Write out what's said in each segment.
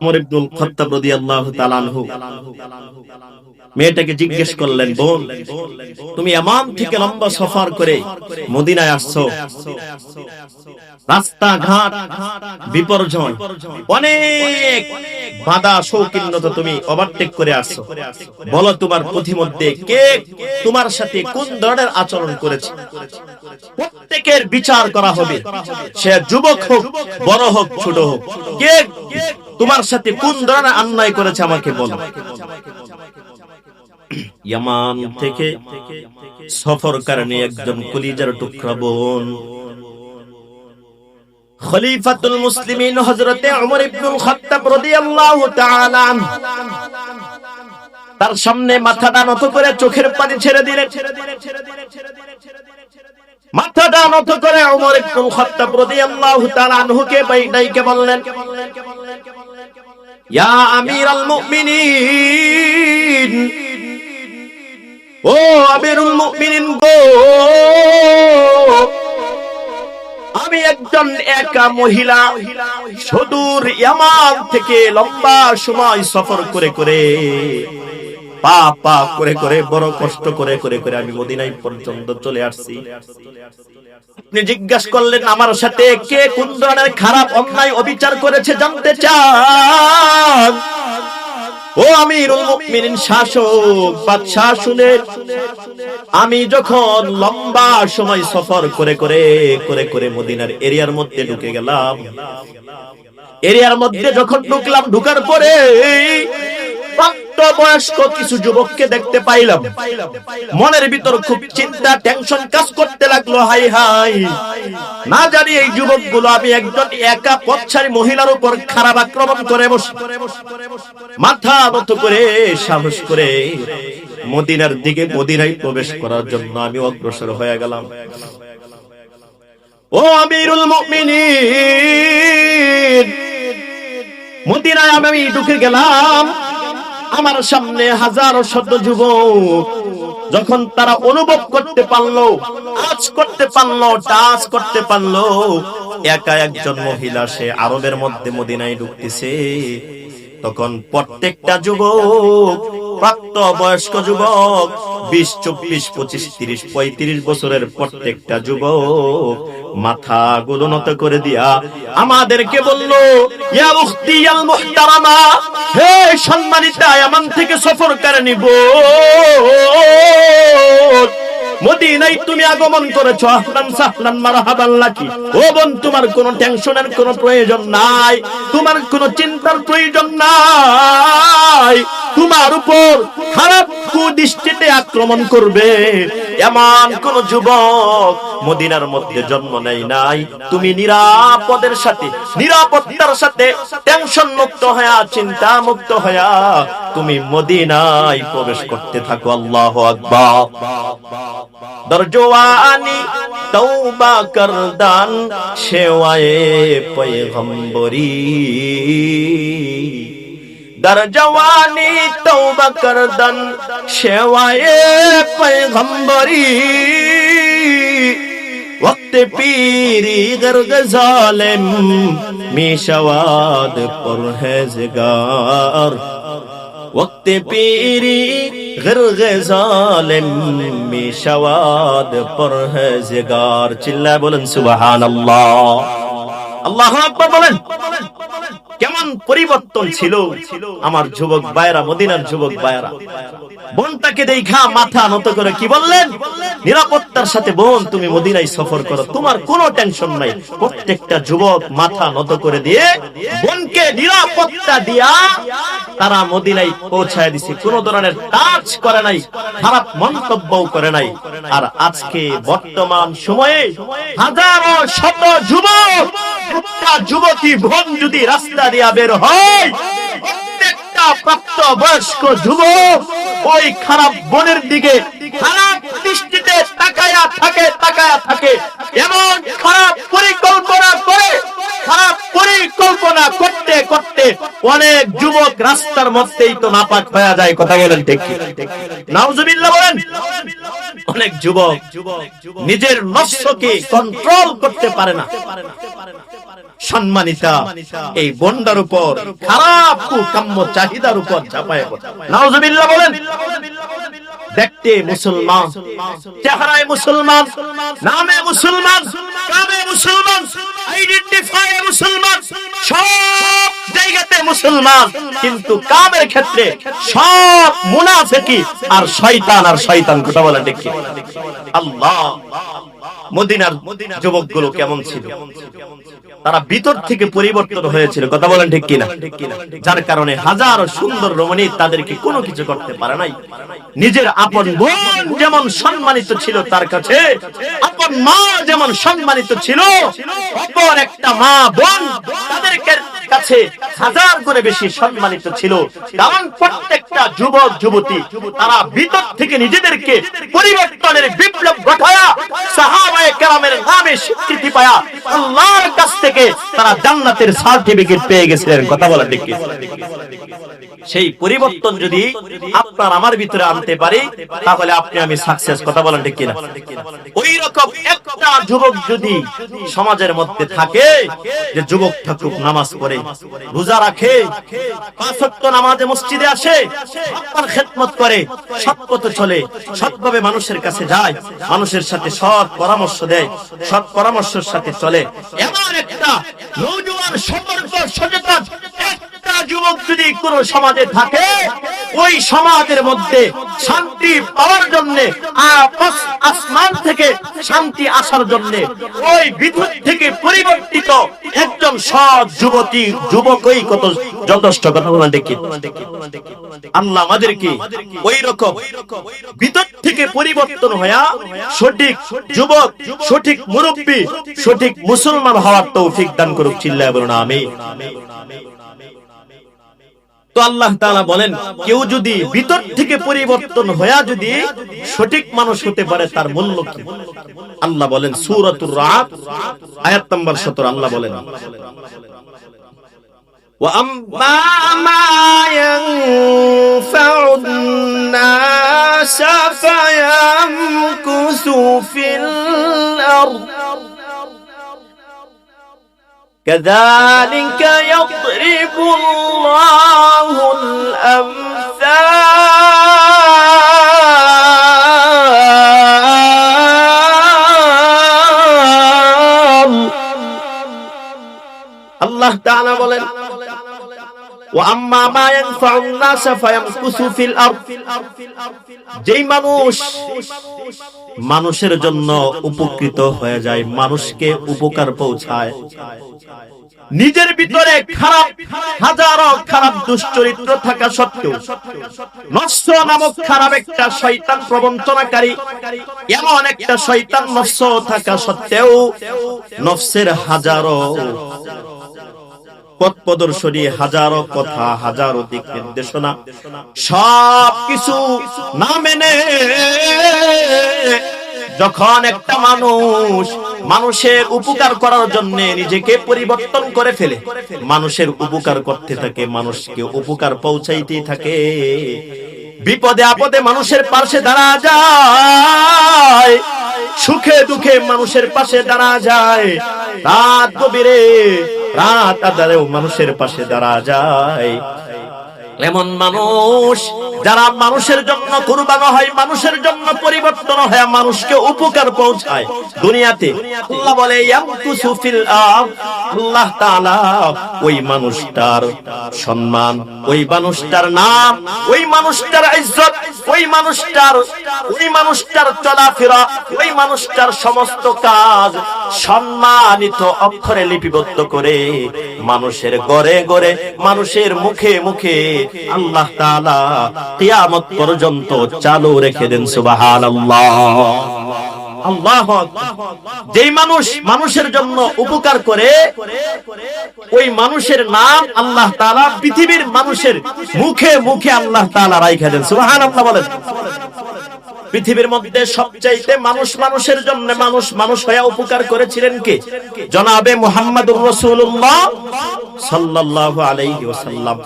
ওমর ইবনুল খাত্তাব রাদিয়াল্লাহু তাআলা মেয়েটাকে জিজ্ঞেস করলেন, বোন, তুমি এমন থেকে লম্বা সফর করে মদিনায় আসছো? রাস্তা ঘাট বিপর্যয়। অনেক বাধা শৌকিন্যতা তুমি ওভারটেক করে আসছো। বলো তোমার পথিমধ্যে কে তোমার সাথে কোন ধরনের আচরণ করেছে? প্রত্যেকের বিচার করা হবে। সে যুবক হোক, বড় হোক, ছোট হোক, কে তোমার সাথে কোন ধরনের অন্যায় করেছে আমাকে বলো। ইয়ামান থেকে সফর কারণে একজন কলিজার টুকরা বোন খলিফাতুল মুসলিমিন হযরতে ওমর ইবনুল খাত্তাব রাদিয়াল্লাহু তাআলা তার সামনে মাথাটা নত করে চোখের পানি ছেড়ে দিলেন। মাথাটা নত করে ওমর ইবনুল খাত্তাব রাদিয়াল্লাহু তাআলা আনহুকে বললেন, ইয়া আমিরাল মুমিনিন, ও আমিরুল মুমিনিন গো আমি একজন একা মহিলা, সুদূর ইয়ামান থেকে লম্বা সময় সফর করে করে, পা পা করে করে, বড় কষ্ট করে করে করে আমি মদিনায় পর্যন্ত চলে আসছি। আপনি জিজ্ঞাসা করলেন, আমার সাথে কে কোন ধরনের খারাপ অন্যায় অবিচার করেছে জানতে চান? ও আমিরুল মুমিনিন শাসক, বাদশাহ শুনেন আমি যখন লম্বা সময় সফর করে করে করে করে মদিনার এরিয়ার মধ্যে ঢুকে গেলাম। এরিয়ার মধ্যে যখন ঢুকলাম, ঢুকার পরে প্রাপ্ত বয়স্ক কিছু যুবককে দেখতে পাইলাম। মনের ভিতর খুব চিন্তা, টেনশন কাজ করতে লাগল, হাই হাই। না জানি এই যুবকগুলো, আমি একজন একা পথচারী মহিলার উপর খারাপ আক্রমণ করে বসে, মাথা নত করে, সাহস করে মদিনার দিকে মদিনায় প্রবেশ করার জন্য আমি অগ্রসর হয়ে গেলাম। ও আমিরুল মুমিনিন, মদিনায় আমি ঢুকে গেলাম। আমার সামনে হাজারো শত যুবক, যখন তারা অনুভব করতে পারল আজ করতে পারল টাচ করতে পারল, একা একজন মহিলা সে আরবের মধ্যে মদিনায় ঢুকতেছে। তখন প্রত্যেকটা যুবক প্রাপ্ত বয়স্ক যুবক বিশ, চব্বিশ, পঁচিশ, তিরিশ, পঁয়ত্রিশ বছরের প্রত্যেকটা যুবক মাথা গোলনত করে দিয়া আমাদেরকে বলল হে সম্মানিতা, এমন থেকে সফর করে নিব। মদিনায় তুমি আগমন করেছ। আহলান সাহলান মারহাবান লাকি। ও বোন, তোমার কোনো টেনশনের কোনো প্রয়োজন নাই। তোমার কোনো চিন্তার প্রয়োজন নাই। তোমার উপর খারাপ কুদৃষ্টিতে আক্রমণ করবে। এমন কোন যুবক মদিনার মধ্যে জন্ম নেই নাই। তুমি নিরাপদের সাথে, নিরাপত্তার সাথে টেনশন মুক্ত হয়া, চিন্তা মুক্ত হয়া তুমি মদিনায় প্রবেশ করতে থাকো। আল্লাহ আকবার। در جوانی توبہ کردان شیوائے پیغمبری در جوانی توبہ کردن شیوائے پیغمبری وقت پیری گرد ظالم می شواد پر ہے زگار وقت پیری غرغ ظالم می شواد پر ہے زگار چلے بولن سبحان اللہ اللہ اکبر بولن কেমন পরিবর্তন ছিল? আমার যুবক বায়রা মদিনার যুবক বায়রা বোনটাকে দেখা মাথা নত করে কি বললেন? নিরাপত্তার সাথে বোন, তুমি মদিনায় সফর করো। তোমার কোনো টেনশন নাই। প্রত্যেকটা যুবক মাথা নত করে দিয়ে বোনকে নিরাপত্তা দিয়া তারা মদিনায় পৌঁছায় দিছে। কোন ধরনের কাজ করে নাই, খারাপ মন্তব্যও করে নাই। আর আজকে বর্তমান সময়ে হাজারো, শত যুবক যুবতী বোন যদি রাস্তা দিয়া বের হয়। প্রাপ্ত বয়স্ক যুবক ওই খারাপ বোনের দিকে খারাপ দৃষ্টিতে তাকায়া থাকে তাকায়া থাকে। এমন খারাপ পরিকল্পনা করে, খারাপ পরিকল্পনা করতে করতে অনেক যুবক রাস্তার মধ্যেই তো নাপাক হয়ে যায়। কথা বলেন ঠিক? নাউজুবিল্লাহ বলেন, অনেক যুবক নিজের নস্যকে কন্ট্রোল করতে পারে না। সম্মানিতা এই বন্ডার উপর খারাপ কাম্য চাহিদার উপর ঝাঁপায় নাউজুবিল্লাহ বলেন দেখতে মুসলমান চেহারায় মুসলমান নামে মুসলমান কামে মুসলমান আইডেন্টিফাই মুসলমান সব জায়গাতে মুসলমান কিন্তু কামের ক্ষেত্রে সব মুনাফিকি আর শয়তান আর শয়তান কথা বলা দেখি আল্লাহ। মদিনার যুবকগুলো কেমন ছিল? তারা ভিতর থেকে পরিবর্তন হয়েছিল। কথা বলেন ঠিক কিনা? যার কারণে হাজারো সুন্দর রমণী তাদেরকে কোনো কিছু করতে পারে নাই। নিজের আপন বোন যেমন সম্মানিত ছিল তার কাছে আপন মা যেমন সম্মানিত ছিল অপর একটা মা বোন তাদের কাছে হাজার গুণে বেশি সম্মানিত ছিল। কারণ প্রত্যেকটা যুবক, যুবতী, তারা ভিতর থেকে নিজেদেরকে পরিবর্তনের বিপ্লব ঘটায়া সাহাবায়ে কেরামের নামে স্বীকৃতি পায়া আল্লাহর কাছ থেকে তারা জান্নাতের সার্টিফিকেট পেয়ে গেছিলেন। কথা বলা দেখি সেই পরিবর্তন যদি আপনার আমার ভিতরে আনতে পারি, তাহলে আপনি আমি সাকসেস কথা বলেন ঠিক কিনা? ওই রকম একটা যুবক যদি সমাজের মধ্যে থাকে, যে যুবক ঠাকুর নামাজ পড়ে, রোজা রাখে, পাঁচ নামাজে মসজিদে আসে খেদমত করে সৎ চলে, সৎভাবে মানুষের কাছে যায়, মানুষের সাথে সৎ পরামর্শ দেয়, সৎ পরামর্শের সাথে চলে। এমন একটা একটা যুবক যদি কোন সমাজে থাকে, ওই সমাজের মধ্যে শান্তি পাওয়ার জন্য আসমান থেকে শান্তি আসার জন্য, ওই বিদ্যুৎ থেকে পরিবর্তিত একজন সৎ যুবতী, যুবকই কত যথেষ্ট কথা দেখি। আল্লাহ আমাদেরকে ওই রকম ভিতর থেকে পরিবর্তন হইয়া সঠিক যুবক, সঠিক মুরব্বী, সঠিক মুসলমান হওয়ার তৌফিক দান করুক, চিল্লায় বলুন আমি তো আল্লাহ তাআলা বলেন কেউ যদি ভিতর থেকে পরিবর্তন হয়া যদি সঠিক মানুষ হতে পারে তার মূল্য কি আল্লাহ বলেন সূরাতুর রাত আয়াত নম্বর 17 আল্লাহ বলেন وأما ما ينفع الناس فيمكث في الأرض كذلك يضرب الله الأمثال الله تعالى বলেন যেই মানুষ মানুষের জন্য উপকৃত হয়ে যায়, মানুষকে উপকার পৌঁছায়। নিজের ভিতরে খারাপ, হাজারো খারাপ দুশ্চরিত্র থাকা সত্ত্বেও নষ্ট নামক খারাপ একটা শয়তান প্রবঞ্চনাকারী এমন একটা শয়তান নফস থাকা সত্ত্বেও, নফসের হাজারো পথ প্রদর্শনী হাজারো কথা, হাজারো দিক নির্দেশনা সব কিছু না মেনে যখন একটা মানুষ মানুষের উপকার করার জন্য নিজেকে পরিবর্তন করে ফেলে, মানুষের উপকার করতে থাকে, মানুষকে উপকার পৌঁছাইতে থাকে। বিপদে আপদে মানুষের পাশে দাঁড়া যায় সুখে দুঃখে মানুষের পাশে দাঁড়া যায়। রাত গভীরে রাত আদারেও মানুষের পাশে দাঁড়া যায়। এমন মানুষ যারা মানুষের জন্য কুরবানো হয়, মানুষের জন্য পরিবর্তন হয়, মানুষকে উপকার পৌঁছায়। দুনিয়াতে আল্লাহ বলে, ইয়ামকুসু ফিল আল্লাহ তাআলা ওই মানুষটার সম্মান, ওই মানুষটার নাম, ওই মানুষটার ইজ্জত, ওই মানুষটার ওই মানুষটার চলাফেরা, ওই মানুষটার সমস্ত কাজ সম্মানিত অক্ষরে লিপিবদ্ধ করে মানুষের গড়ে গড়ে, মানুষের মুখে মুখে আল্লাহ কিয়ামত পর্যন্ত চালু রেখে দেন, সুবহানাল্লাহ। আল্লাহ যেই মানুষ মানুষের জন্য উপকার করে, ওই মানুষের নাম আল্লাহ পৃথিবীর মানুষের মুখে মুখে আল্লাহ রাইখা দেন, সুবহানাল্লাহ বলেন। পৃথিবীর মধ্যে সবচাইতে মানুষ মানুষের জন্য মানুষ মানুষ হয়ে উপকার করেছিলেন কে? জনাবে মোহাম্মদুর রসুল্লাহ সাল্লাল্লাহু আলাইহি ওয়াসাল্লাম।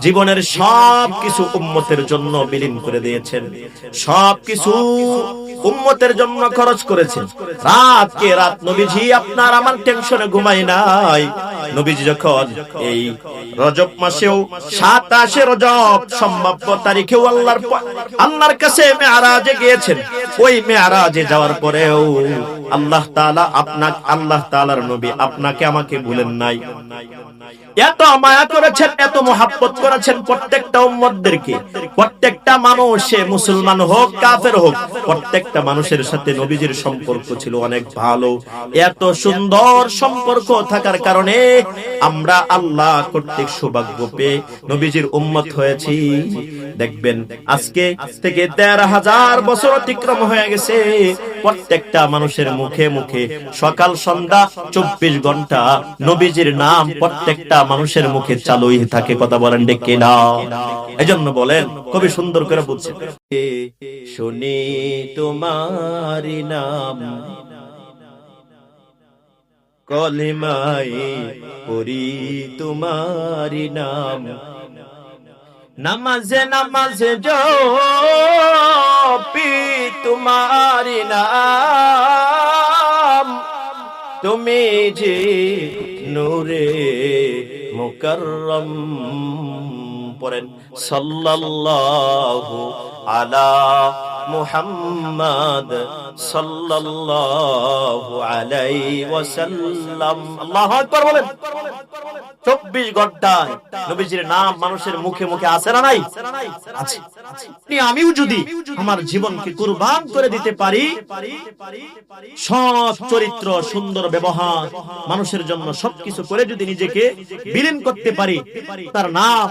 জীবনের সব কিছু উম্মতের জন্য বিলীন করে দিয়েছেন। সব কিছু উম্মতের জন্য খরচ করেছেন। রাত কে রাত নবীজি আপনার আমার টেনশনে ঘুমাই নাই। নবীজি যখন এই রজব মাসেও সাতাশে রজব সম্ভাব্য তারিখেও আল্লাহর আল্লাহর কাছে মেয়ারাজে গিয়েছেন। ওই মেয়ারাজে যাওয়ার পরেও আল্লাহ তালা আপনাকে আল্লাহ তালার নবী আপনাকে আমাকে ভুলেন নাই। এত মায়া করেছেন, এত মহাব্বত করেছেন প্রত্যেকটা উম্মতদেরকে। প্রত্যেকটা মানুষ সে মুসলমান হোক, কাফের হোক, প্রত্যেকটা মানুষের সাথে নবীজির সম্পর্ক ছিল অনেক ভালো। এত সুন্দর সম্পর্ক থাকার কারণে আমরা আল্লাহ কর্তৃক সৌভাগ্য পেয়ে নবীজির উম্মত হয়েছি। দেখবেন, আজকে থেকে দেড় হাজার বছর অতিক্রম হয়ে গেছে। প্রত্যেকটা মানুষের মুখে মুখে সকাল, সন্ধ্যা, চব্বিশ ঘণ্টা নবীজির নাম প্রত্যেকটা মানুষের মুখে চালুই থাকে, কথা বলেন ডেকে না এজন্য বলেন কবি সুন্দর করে বুঝছেন শুনি তোমার নাম। কলিমাই পড়ি তোমারি নাম। নামাজে নামাজে জপি তোমারি নাম। তুমি যে নূরে মুকরম পড়েন। সাল্লাল্লাহু আলা মুহাম্মদ সাল্লাল্লাহু আলাইহি ওয়াসাল্লাম। আল্লাহু আকবার বলেন। চব্বিশ ঘন্টায় নবীজির নাম মানুষের মুখে মুখে আছে না নাই? আছে। আমিও যদি আমার জীবনকে কুরবান করে দিতে পারি, সৎ চরিত্র, সুন্দর ব্যবহার, মানুষের জন্য সবকিছু করে যদি নিজেকে বিলীন করতে পারি, তার নাম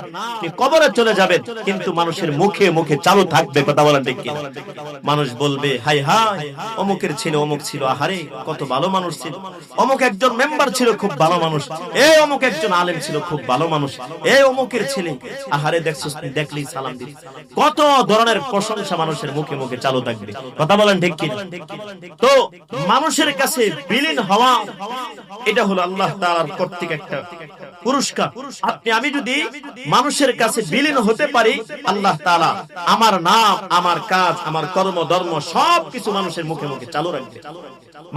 কবরে চলে যাবেন। কিন্তু মানুষের মুখে মুখে চালু থাকবে, কথা বলেন ঠিক কিনা? মানুষ বলবে হাই হাই অমুকের ছিল অমুক ছিল, আহারে, কত ভালো মানুষ ছিল। অমুক একজন মেম্বার ছিল, খুব ভালো মানুষ। এই অমুক একজন আলেম ছিল, খুব ভালো মানুষ। এই অমুকের ছেলে, আহারে দেখছ দেখলেই সালাম দিস কত ধরনের প্রশংসা মানুষের মুখে মুখে চালু থাকবে। কথা বলেন ঠিক কি তো মানুষের কাছে বিলীন হওয়া, এটা হলো আল্লাহ তাআলার কর্তৃক একটা পুরস্কার। আপনি আমি যদি মানুষের কাছে বিলীন হতে পারি আল্লাহ তাআলা আমার নাম আমার কাজ আমার কর্ম ধর্ম সব কিছু মানুষের মুখে মুখে চালু রাখবে।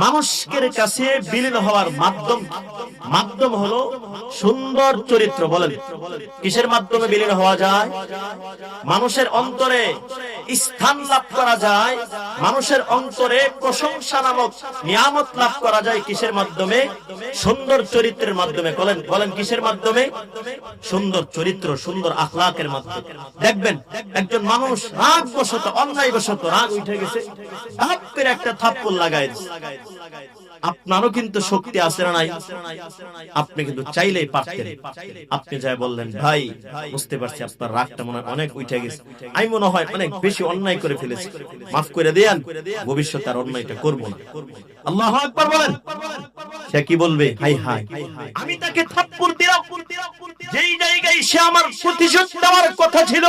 মানুষের কাছে বিলীন হওয়ার মাধ্যম মাধ্যম হলো সুন্দর চরিত্র বলেন। কিসের মাধ্যমে বিলীন হওয়া যায়? মানুষের অন্তরে স্থান লাভ করা যায়, মানুষের অন্তরে প্রশংসা নামক নিয়ামত লাভ করা যায় কিসের মাধ্যমে? সুন্দর চরিত্রের মাধ্যমে। বলেন বলেন কিসের মাধ্যমে? সুন্দর চরিত্র, সুন্দর আখলাকের মাধ্যমে। দেখবেন, একজন মানুষ রাগ বসত অন্যায় বশত রাগ উঠে গেছে। ধাপ করে একটা থাপ্পড় লাগাই দিছে। আপনারও কিন্তু শক্তি আছে না নাই? আপনি কিন্তু চাইলেই পারতেন। আপনি যাই বললেন, ভাই, বুঝতে পারছি আপনার রাগটা মনে অনেক উঠে গেছে। আমি মনে হয় অনেক বেশি অন্যায় করে ফেলেছি। মাফ করে দেন, ভবিষ্যতে আর অন্যায়টা করব না। আল্লাহ আকবার বলেন। সে কি বলবে? Hi hi. আমি তাকে থাপ্পড় দিলাম। যেই জায়গায় সে আমার প্রতিশোধ দেওয়ার কথা ছিল,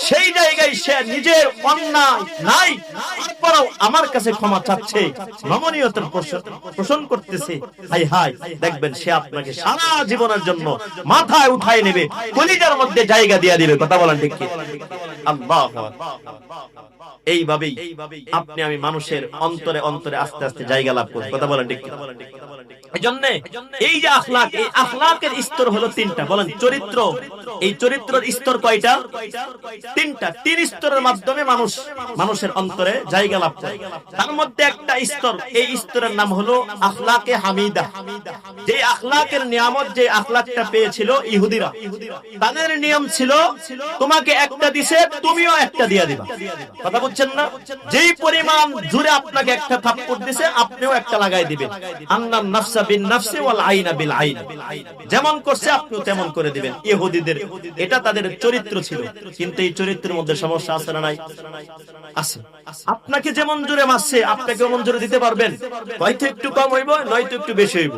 সেই জায়গায় সে নিজের অন্যায় নাই। তারপরেও আমার কাছে ক্ষমা চাচ্ছে। নমনীয়তার পোষণ- পোষণ করতেছে। হাই হাই, দেখবেন সে আপনাকে সারা জীবনের জন্য মাথায় উঠায় নেবে, কলিজার মধ্যে জায়গা দিয়ে দিবে। কথা বলেন ঠিক কি? আল্লাহ এইভাবেই আপনি আমি মানুষের অন্তরে অন্তরে আস্তে আস্তে জায়গা লাভ করি। কথা বলেন ঠিক? এজন্য এই যে আখলাক, এই আখলাকের স্তর হলো তিনটা। বলেন, চরিত্র। এই চরিত্রের স্তর কয়টা? তিনটা। তিন স্তরের মাধ্যমে মানুষ মানুষের অন্তরে জায়গা লাভ করে। তার মধ্যে একটা স্তর, এই স্তরের নাম হলো আখলাকে হামিদা। যে আখলাকের নিয়ামত, যে আখলাকটা পেয়েছিল ইহুদিরা। তাদের নিয়ম ছিল, তোমাকে একটা দিছে, তুমিও একটা দিয়ে দিবা। কথা বুঝছেন না? যেই পরিমাণ জুড়ে আপনাকে একটা থাপ্পড় দিছে, আপনিও একটা লাগাই দিবেন। আন্নান নাফসা বিন নাফসি ওয়াল আইনা বিল আইন। যেমন করছে, আপনিও তেমন করে দিবেন। ইহুদিদের, এটা তাদের চরিত্র ছিল। কিন্তু এই চরিত্রের মধ্যে সমস্যা আছে না নাই? আছে। আপনাকে যেমন জোরে মারছে আপনাকে অমন জোরে দিতে পারবেন। হয়তো একটু কম হইব, নয়তো একটু বেশি হইব।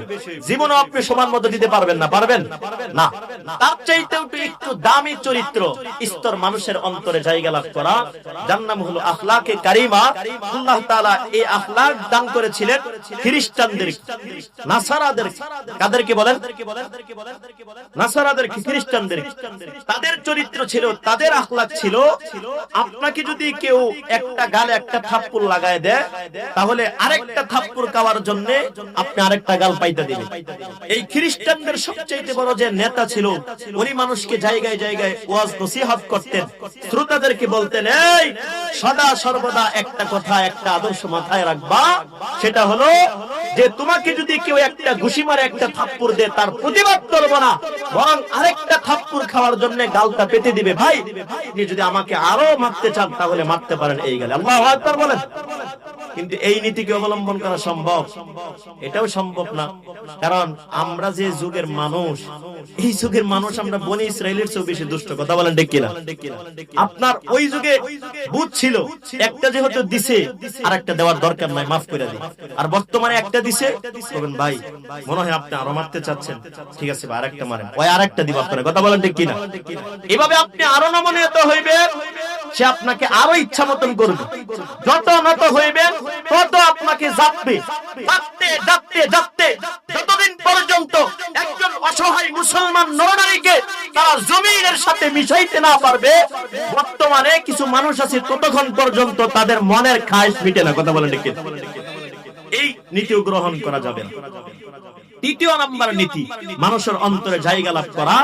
জীবনে আপনি সমান মতো দিতে পারবেন না পারবেন? না। তার চাইতে একটু একটু দামি চরিত্র স্তর মানুষের অন্তরে জায়গা লাভ করা। যার নাম হলো আখলাকে কারিমা। আল্লাহ তাআলা এই আখলাক দান করেছিলেন খ্রিস্টানদের, নাসারাদের। কাদেরকে বলেন? নাসারাদের খ্রিস্টানদের। তাদের চরিত্র ছিল, তাদের আখলাক ছিল, আপনাকে যদি কেউ একটা গালে একটা থাপ্পড় লাগায় দেয়, তাহলে আরেকটা থাপ্পড় খাওয়ার জন্য আপনি আরেকটা গাল পাইতে দিবেন। এই খ্রিস্টানদের সবচেয়ে বড় যে নেতা ছিল, উনি মানুষকে জায়গায় জায়গায় ওয়াজ নসিহত করতেন। শ্রোতাদেরকে বলতেন, এই, সদা সর্বদা একটা কথা, একটা আদর্শ মাথায় রাখবা। সেটা হলো যে তোমাকে যদি কেউ একটা ঘুষি মারে, একটা থাপ্পড় দেয়, তার প্রতিবাদ করব না। বরং আরেকটা থাপ্পড় খাওয়ার জন্য গালটা পেতে দিবে। ভাই, আপনি যদি আমাকে আরও মারতে চান, তাহলে মারতে পারেন এই গেলে। আল্লাহ বলেন। কিন্তু এই নীতিকে অবলম্বন করা সম্ভব? এটাও সম্ভব না। কারণ আমরা যে যুগের মানুষ, এই যুগের মানুষ আমরা বনি ইসরায়েলের চেয়েও বেশি দুষ্ট, কথা বলেন ঠিক কিনা? আপনার ওই যুগে বুধ ছিল, একটা যেহেতু দিছে আর একটা দেওয়ার দরকার নাই, মাফ করে দিই আর বর্তমানে একটা দিছে বলবেন ভাই, মনে হয় আপনি আরও মারতে চাচ্ছেন। ঠিক আছে ভাই, আরেকটা মারেন। ওই আরেকটা দিব আপনার, কথা বলেন ঠিক কিনা? এভাবে আপনি আরও নমনীয়ত হইবেন, সে আপনাকে আরও ইচ্ছা মতন করবে। যত নত হইবেন তত আপনাকে জাপবে? জাপতে জাপতে জাপতে। যতদিন পর্যন্ত একজন অসহায় মুসলমান নরনারীকে তারা জমিনের সাথে মিশাইতে না পারবে, বর্তমানে কিছু মানুষ আছে ততক্ষণ পর্যন্ত তাদের মনের খায়েশ মিটে না। কথা বলেন ঠিক এই নীতিও গ্রহণ করা যাবে না। তৃতীয় নাম্বার নীতি মানুষের অন্তরে জায়গা লাভ করা।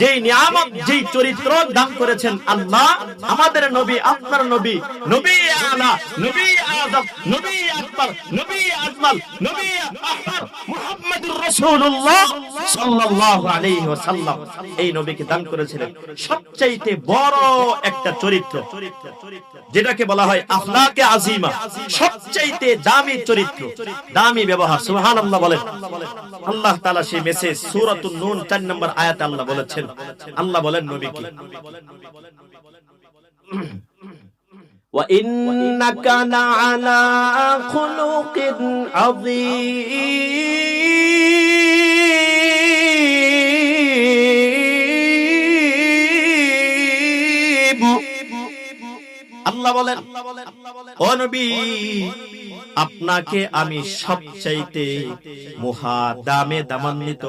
যেই নিয়ামত যেই চরিত্র দান করেছেন আল্লাহ আমাদের নবী আপনার নবী নবী আলা নবী আযম নবী আকবর নবী আজমাল নবী আহমদ মুহাম্মদুর রাসূলুল্লাহ সাল্লাল্লাহু আলাইহি ওয়াসাল্লাম এই নবীকে দান করেছিলেন। সবচাইতে বড় একটা চরিত্র যেটাকে বলা হয় আখলাকে আজিমা। সবচাইতে দামি চরিত্র দামি ব্যবহার সুবহানাল্লাহ বলেন। আল্লাহ তাআলা সেই মেসেজ সূরাতুন নূন 4 নম্বর আয়াতে আল্লাহ বলেছেন আল্লাহ বলেন নবীকে وإنك لعلى خلق عظيم আল্লাহ বলেন ও নবী আপনাকে আমি সবচাইতে মহা দামে দামান্বিত,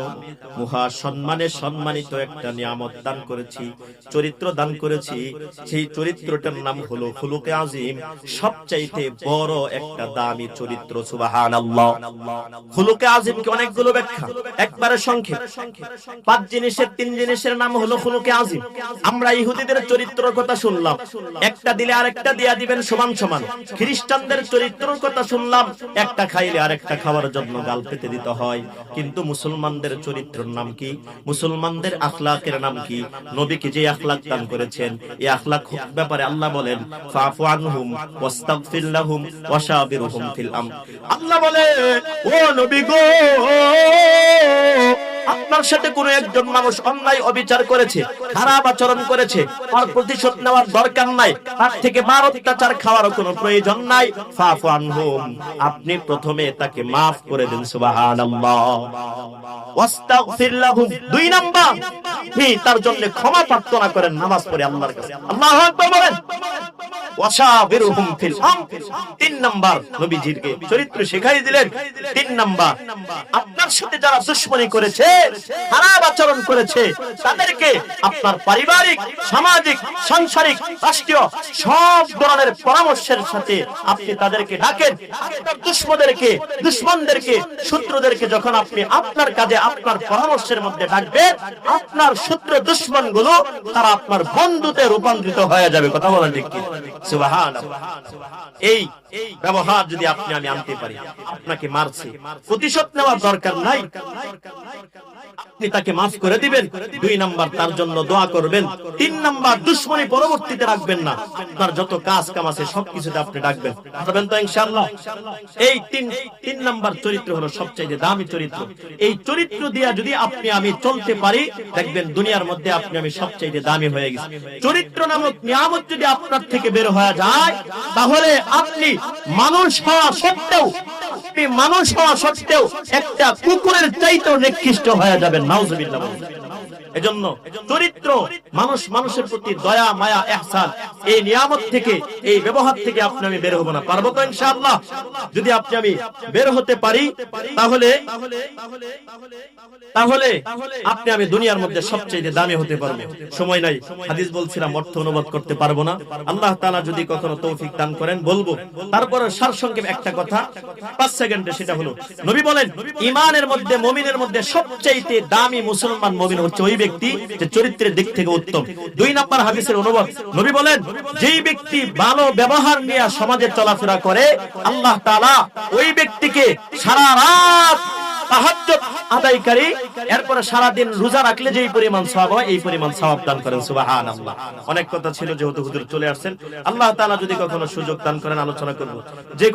মহা সম্মানে সম্মানিত একটা নিয়ামত দান করেছি, চরিত্র দান করেছি। সেই চরিত্রটার নাম হলো ফুলুকে আজিম, সবচাইতে বড় একটা দামি চরিত্র সুবাহান আল্লাহ ফুলুকে আজিমকে অনেকগুলো ব্যাখ্যা, একবারে সংক্ষেপ। পাঁচ জিনিসের, তিন জিনিসের নাম হলো হুলুকে আজিম। আমরা ইহুদিদের চরিত্রের কথা শুনলাম। একটা দিলে আরেকটা দিয়া দিবেন সমান সমান। খ্রিস্টানদের চরিত্রের কথা শুনলাম, একটা খাইলে আরেকটা খাওয়ার জন্য গাল পেতে দিতে হয়। কিন্তু মুসলমানদের চরিত্রের নাম কি? মুসলমানদের আখলাকের নাম কি? নবীকে যে আখলাক দান করেছেন? এই আখলাক ব্যাপারে আল্লাহ বলেন আল্লাহ বলে, ও নবী গো আপনার সাথে কোন একজন মানুষ অন্যায় অবিচার করেছে, খারাপ আচরণ করেছে, তার প্রতিশোধ নেওয়ার দরকার নাই, তার থেকে মার অত্যাচার খাওয়ার কোনো প্রয়োজন নাই। আপনি প্রথমে তাকে মাফ করে দিন দুই নাম্বার তার জন্য ক্ষমা প্রার্থনা করেন, নামাজ পড়ে আল্লাহর কাছে। আল্লাহু বলেন। ওয়াশাবিরহুম ফিল আমর তিন নাম্বার নবীজিকে চরিত্র শেখাই দিলেন। তিন নাম্বার, আপনার সাথে যারা দুশ্মনী করেছে, খারাপ আচরণ করেছে, তাদেরকে আপনার পারিবারিক, সামাজিক, সাংসারিক, রাষ্ট্রীয় সব ধরনের পরামর্শের সাথে আপনি তাদেরকে ডাকেন। আপনার দুশ্মনদেরকে দুশ্মনদেরকে, শত্রুদেরকে যখন আপনি আপনার কাজে আপনার পরামর্শের মধ্যে ডাকবেন, আপনার শত্রু দুশ্মনগুলো তারা আপনার বন্ধুতে রূপান্তরিত হয়ে যাবে। কথা বলেন ঠিক এই ব্যবহার যদি আপনি আমি আনতে পারি, আপনাকে মারছে। প্রতিশোধ নেওয়ার দরকার নাই। আপনি তাকে মাফ করে দিবেন, দুই নাম্বার তার জন্য দোয়া করবেন, তিন নাম্বার দুশ্মনী পরবর্তীতে রাখবেন না। আপনার যত কাজ কাম আছে, সবকিছুতে আপনি ডাকবেন তো এই তিন তিন নাম্বার চরিত্র হলো সবচেয়ে দামি চরিত্র। এই চরিত্র দিয়া যদি আপনি আমি চলতে পারি, দেখবেন দুনিয়ার মধ্যে আপনি আমি সবচেয়ে দামি হয়ে গেছি। চরিত্র নামক নিয়ামত যদি আপনার থেকে বের হয়ে যায়, তাহলে আপনি মানুষ হওয়া সত্ত্বেও মানুষ হওয়া সত্ত্বেও একটা কুকুরের চাইতেও নিকৃষ্ট হয়ে যাবেন, নাউজুবিল্লাহ এজন্য চরিত্র, মানুষ মানুষের প্রতি দয়া, মায়া, এহসান, এই নিয়ামত থেকে, এই ব্যবহার থেকে আপনি আমি বের হব না। পারব তো ইনশাআল্লাহ? যদি আপনি আমি বের হতে পারি, তাহলে তাহলে আপনি আমি দুনিয়ার মধ্যে সবচেয়ে দামি হতে পারব। সময় নাই, হাদিস বলছিলাম, অর্থ অনুবাদ করতে পারব না। আল্লাহ তাআলা যদি কখনো তৌফিক দান করেন, বলব, তারপরে সারসংক্ষেপ একটা কথা, পাঁচ সেকেন্ডে সেটা হলো, নবী বলেন, ইমানের মধ্যে, মমিনের মধ্যে সবচাইতে দামি মুসলমান মমিন হচ্ছে ওই ব্যক্তি যে চরিত্রের দিক থেকে উত্তম। দুই নাম্বার হাদিসের অনুবাদ, নবী বলেন, যেই ব্যক্তি ভালো ব্যবহার নিয়ে সমাজে চলাফেরা করে, আল্লাহ তাআলা ওই ব্যক্তিকে সারা রাত তাহাজ্জুদ আদায়কারী, এরপরে সারা দিন রোজা রাখলে যেই পরিমাণ সওয়াব হয়, এই পরিমাণ সওয়াব দান করেন, সুবহানাল্লাহ। অনেক কথা ছিল যেহেতু হুজুর চলে আসছেন। আল্লাহ তাআলা যদি কখনো সুযোগ দান করেন, আলোচনা করব। যে